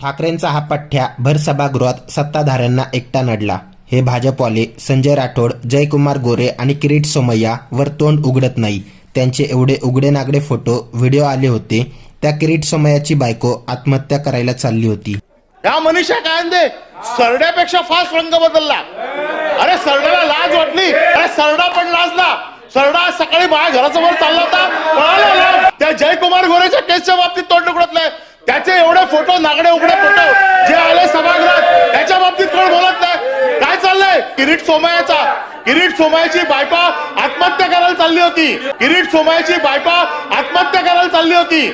ठाकरेंचा हा पठ्ठ्या भर सभागृहात सत्ताधाऱ्यांना एकटा नडला. हे भाजपवाले संजय राठोड जयकुमार गोरे आणि किरीट सोमय्या वर तोंड उघडत नाही. त्यांचे एवढे उघडे नागडे फोटो व्हिडिओ आले होते त्या किरीट सोमय्याची बायको आत्महत्या करायला चालली होती. ह्या मनीषा कायंदे सरड्यापेक्षा फास्ट रंग बदलला. अरे सरड्याला लाज वाटली. अरे सरडा पण लाजला. सरडा सकाळी माझ्या घरासमोर चालला होता. त्या जयकुमार गोरेच्या केसच्या बाबतीत तोंड उघडत नाही. त्याचे एवढे फोटो नागडे उघडे फोटो जे आले सभागृहात त्याच्या बाबतीत कोण बोलत नाही? काय चाललंय? किरीट सोमयाचा. किरीट सोमयाची बायपा आत्महत्या करायला चालली होती. किरीट सोमयाची बायपा आत्महत्या करायला चालली होती.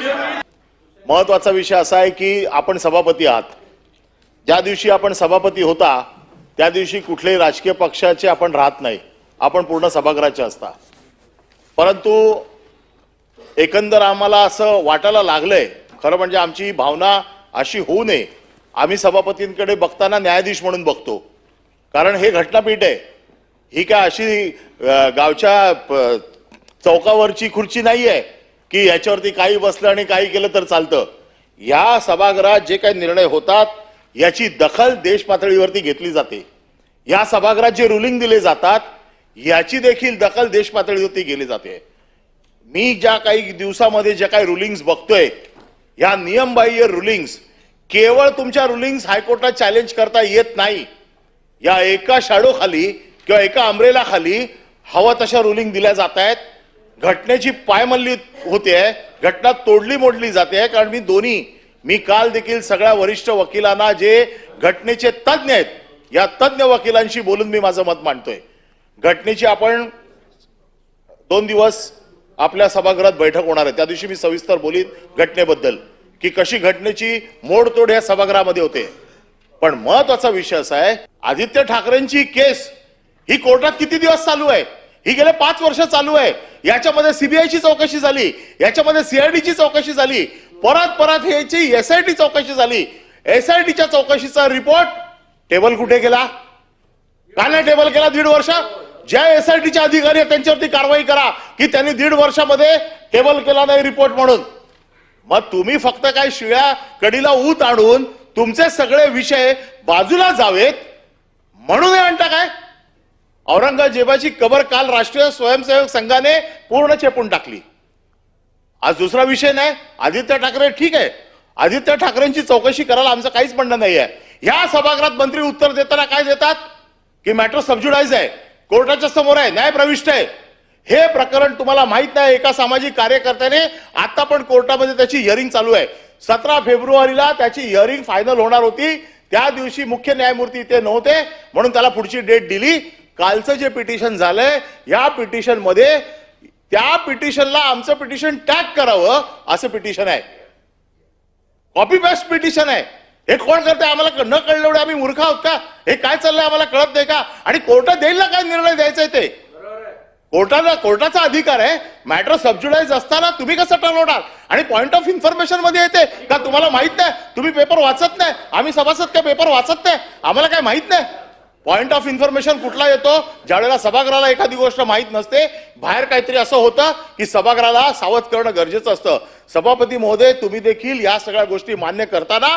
महत्त्वाचा विषय असा आहे की आपण सभापती आहात. ज्या दिवशी आपण सभापती होता त्या दिवशी कुठल्याही राजकीय पक्षाचे आपण राहत नाही. आपण पूर्ण सभागृहाचे असता. परंतु एकंदर आम्हाला असं वाटायला लागलंय खरं म्हणजे आमची भावना अशी होऊ नये. आम्ही सभापतींकडे बघताना न्यायाधीश म्हणून बघतो. कारण हे घटनापीठ आहे. ही काय अशी गावच्या प- चौकावरची खुर्ची नाही आहे की याच्यावरती काही बसलं आणि काही केलं तर चालतं. या सभागृहात जे काही निर्णय होतात याची दखल देश पातळीवरती घेतली जाते. या सभागृहात जे रुलिंग दिले जातात याची देखील दखल देश पातळीवरती गेली जाते. मी ज्या काही दिवसामध्ये ज्या काही रुलिंग्स बघतोय या नियमबाह्य रुलिंग्स केवळ तुमच्या रुलिंग्स हायकोर्टात चॅलेंज करता येत नाही. या एका शाडोखाली किंवा एका अमरेला हवा तशा रुलिंग दिल्या जात आहेत. घटनेची पायमल्ली होते घटना तोडली मोडली जाते कारण मी दोन्ही मी काल देखील सगळ्या वरिष्ठ वकिलांना जे घटनेचे तज्ज्ञ आहेत या तज्ज्ञ वकिलांशी बोलून मी माझं मत मांडतोय. घटनेची आपण दोन दिवस आपल्या सभागृहात बैठक होणार आहे. त्या दिवशी मी सविस्तर बोलीन घटनेबद्दल की कशी घटनेची मोडतोड या सभागृहामध्ये होते. पण महत्त्वाचा विषय असा आहे आदित्य ठाकरेंची केस ही कोर्टात किती दिवस चालू आहे? ही गेले पाच वर्ष चालू आहे. याच्यामध्ये सीबीआयची चौकशी झाली याच्यामध्ये सीआयडीची चौकशी झाली परत परत ह्याची एसआयटी चौकशी झाली. एसआयटीच्या चौकशीचा रिपोर्ट टेबल कुठे गेला? का नाही टेबल केला दीड वर्ष. ज्या एसआयटीचे अधिकारी आहेत त्यांच्यावरती कारवाई करा की त्यांनी दीड वर्षामध्ये टेबल केला नाही रिपोर्ट म्हणून. मग तुम्ही फक्त काय शिळ्या कडीला ऊत आणून तुमचे सगळे विषय बाजूला जावेत म्हणून हे म्हणता काय? औरंगजेबाची कबर काल राष्ट्रीय स्वयंसेवक संघाने पूर्ण चेपून टाकली. आज दुसरा विषय नाही. आदित्य ठाकरे ठीक आहे. आदित्य ठाकरेंची चौकशी करायला आमचं काहीच म्हणणं नाही आहे ह्या सभागृहात मंत्री उत्तर देताना काय देतात? की मॅटर सबज्युडाईज आहे. कोर्टाच्या समोर आहे न्याय प्रविष्ट आहे. हे प्रकरण तुम्हाला माहीत नाही एका सामाजिक कार्यकर्त्याने आता पण कोर्टामध्ये त्याची हिअरिंग चालू आहे. सतरा फेब्रुवारीला त्याची हिअरिंग फायनल होणार होती. त्या दिवशी मुख्य न्यायमूर्ती इथे नव्हते म्हणून त्याला पुढची डेट दिली. कालचं जे पिटिशन झालंय या पिटिशनमध्ये त्या पिटिशनला आमचं पिटिशन टॅग करावं असं पिटिशन आहे. कॉपी पेस्ट पिटिशन आहे. हे कोण करते आम्हाला न कळलं एवढे आम्ही मूर्ख आहोत का? हे काय चाललंय आम्हाला कळत नाही का? आणि कोर्टात देईल ना काय निर्णय द्यायचा आहे. ते कोर्टाला कोर्टाचा अधिकार आहे. मॅटर सबज्युडाईज असताना तुम्ही कसं ठरवणार आणि पॉइंट ऑफ इन्फॉर्मेशनमध्ये येते का तुम्हाला माहीत नाही? तुम्ही पेपर वाचत नाही. आम्ही सभासद काय पेपर वाचत नाही. आम्हाला काय माहीत नाही? पॉइंट ऑफ इन्फॉर्मेशन कुठला येतो? ज्यावेळेला सभागृहाला एखादी गोष्ट माहीत नसते बाहेर काहीतरी असं होतं की सभागृहाला सावध करणं गरजेचं असतं. सभापती महोदय तुम्ही देखील या सगळ्या गोष्टी मान्य करताना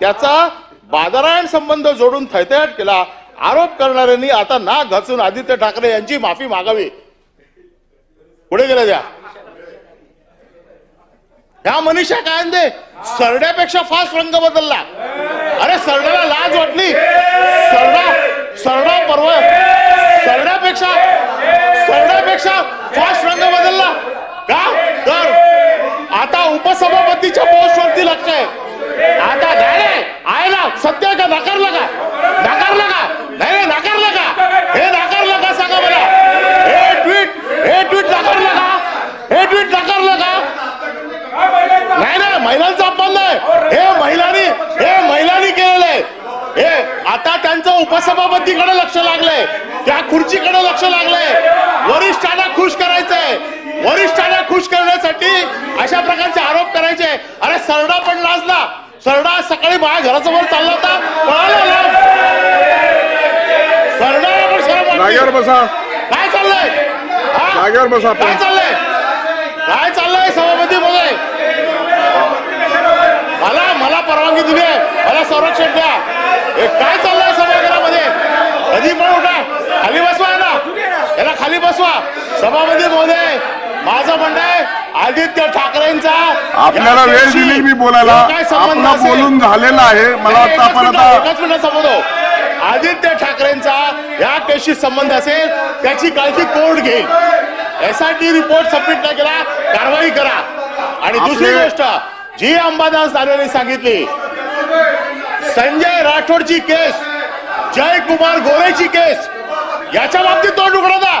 त्याचा बाजारायण संबंध जोडून थैथयाट केला. आरोप करणाऱ्यांनी आता ना घासून आदित्य ठाकरे यांची माफी मागावी. पुढे गेल्या द्या. ह्या मनीषा कायंदे सरड्यापेक्षा फास्ट रंग बदलला. अरे सरड्याला लाज वाटली. सरडा सरडा पर्व सरड्यापेक्षा सरड्यापेक्षा फास्ट रंग बदलला. का? तर आता उपसभापतीच्या पोस्ट लक्ष आहे आता नाही नाही, आहे ना सत्य आहे का नाकारलं का नाकारलं का नाही नाही, नाकारलं का हे नाकारलं का सांगा मला हे ट्विट हे ट्विट नाकारलं का हे ट्विट नाकारलं का नाही नाही महिलांचा अपमान नाही हे महिलांनी हे उपसभापतीकडे लक्ष लागलंय. त्या खुर्चीकडे लक्ष लागलंय. वरिष्ठांना खुश करायचंय. वरिष्ठांना खुश करण्यासाठी अशा प्रकारचे आरोप करायचे. अरे सरडा पण लाजला सरडा सकाळी माझ्या घरासमोर चालला होता. पळाला बसा. काय चाललंय? हा? काय चाललंय? काय चाललंय सभापती मध्ये? मला मला परवानगी दिली आहे. मला संरक्षण द्या हे काय चाललंय सभागृहामध्ये कधी पण उठा खाली बसवा ना याला खाली बसवा सभापती महोदय माझं म्हणणं आहे आदित्य ठाकरेंचा आपल्याला वेळ दिली मी बोलायला. जो काय संबंध आपला बोलून झालेला आहे. मला वाटतं आपण आता एकच मिनिट संबोधो. आदित्य ठाकरेंचा या केसशी संबंध असेल त्याची काळजी कोर्ट घेईल? एसआयटी रिपोर्ट सबमिट नाही केला कारवाई करा. आणि दुसरी गोष्ट जी अंबादास दानवेने सांगितली संजय राठोडची केस जयकुमार गोरेची केस याच्या बाबतीत तोंड उघडता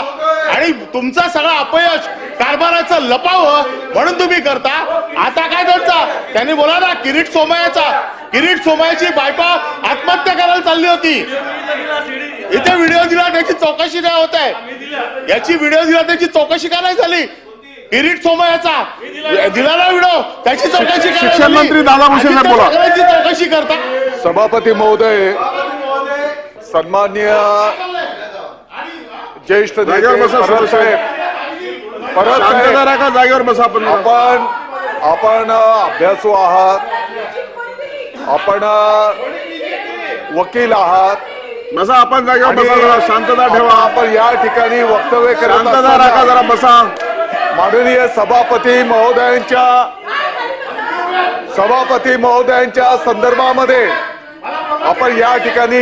तुमचा सगळा अपयश कारभाराचं लपावं म्हणून तुम्ही करता. आता काय त्यांचा त्यांनी बोला ना किरीट सोमयाचा किरीट सोमयाची बायको आत्महत्या करायला चालली होती. इथे व्हिडिओ दिला त्याची चौकशी नाही होत आहे? याची व्हिडिओ दिला त्याची चौकशी का नाही झाली? किरीट सोमयाचा दिला ना व्हिडिओ त्याची चौकशी शिक्षण? मंत्री दादा भुसे साहेब आदित्य बोला. ठाकरेंची चौकशी करता. सभापती महोदय सन्मान्य ज्येष्ठ नेते जागेवर बसा, परब. साहेब परब साहेब जागेवर बसा आपण. आपण आपण अभ्यासू आहात. आपण वकील आहात. बसा आपण जागेवर बसा जरा. शांतता ठेवा. आपण या ठिकाणी वक्तव्य करत राखा जरा बसा. माननीय सभापती महोदयांच्या सभापती महोदयांच्या संदर्भामध्ये आपण या ठिकाणी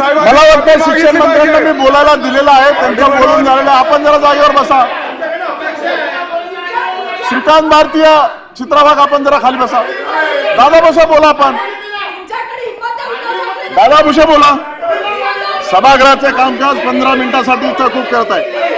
मला वाटतं शिक्षण मंत्र्यांना. मी बोलायला दिलेलं आहे त्यांचं बोलून झालेलं आहे. आपण जरा जागेवर बसा. श्रीकांत भारतीय चित्रभाग आपण जरा खाली बसा. दादा बसा बोला आपण. दादा बोला. सभागृहाचे कामकाज पंधरा मिनिटासाठी तहकूब करत आहे